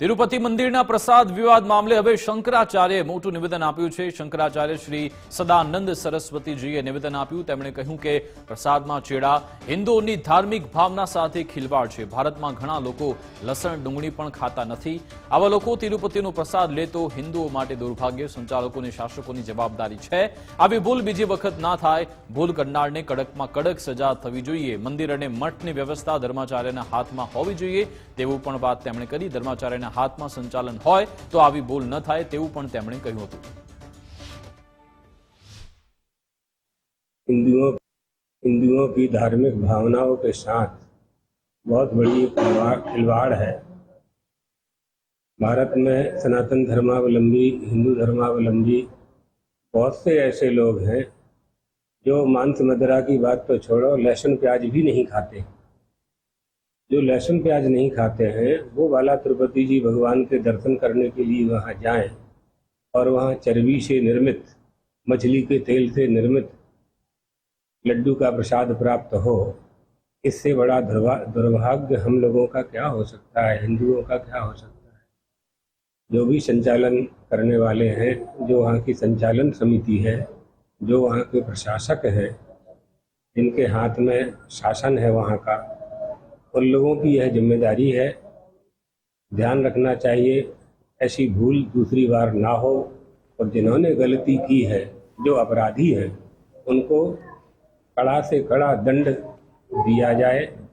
તિરુપતિ મંદિરના પ્રસાદ વિવાદ મામલે હવે શંકરાચાર્યએ મોટું નિવેદન આપ્યું છે. શંકરાચાર્ય શ્રી સદાનંદ સરસ્વતીજીએ નિવેદન આપ્યું. તેમણે કહ્યું કે પ્રસાદમાં ચેડા હિન્દુઓની ધાર્મિક ભાવના સાથે ખિલવાડ છે. ભારતમાં ઘણા લોકો લસણ ડુંગળી પણ ખાતા નથી. આવા લોકો તિરુપતિનો પ્રસાદ લે તો હિન્દુઓ માટે દુર્ભાગ્ય. સંચાલકોની શાસકોની જવાબદારી છે. આવી ભૂલ બીજી વખત ના થાય. ભૂલ કરનારને કડકમાં કડક સજા થવી જોઈએ. મંદિર અને મઠની વ્યવસ્થા ધર્માચાર્યના હાથમાં હોવી જોઈએ. તેવું પણ વાત તેમણે કરી. ધર્માચાર્યના હાથમાં સંચાલન હોય તો આવી ભૂલ ન થાય તેવું પણ તેમણે કહ્યું હતું हिंदुओं हिंदुओं की धार्मिक भावनाओं के साथ बहुत बड़ी खिलवाड़ खिलवाड़ है भारत में सनातन धर्मावलंबी हिंदू धर्मावलंबी बहुत से ऐसे लोग हैं जो मांस मदिरा की बात तो छोड़ो लहसुन प्याज भी नहीं खाते जो लहसुन प्याज नहीं खाते हैं, वो बाला तिरुपति जी भगवान के दर्शन करने के लिए वहाँ जाएँ और वहाँ चर्बी से निर्मित, मछली के तेल से निर्मित लड्डू का प्रसाद प्राप्त हो, इससे बड़ा दुर्भाग्य हम लोगों का क्या हो सकता है, हिंदुओं का क्या हो सकता है? जो भी संचालन करने वाले हैं, जो वहाँ की संचालन समिति है, जो वहाँ के प्रशासक हैं जिनके हाथ में शासन है वहाँ का। उन लोगों की यह ज़िम्मेदारी है, ध्यान रखना चाहिए, ऐसी भूल दूसरी बार ना हो। और जिन्होंने गलती की है, जो अपराधी हैं, उनको कड़ा से कड़ा दंड दिया जाए।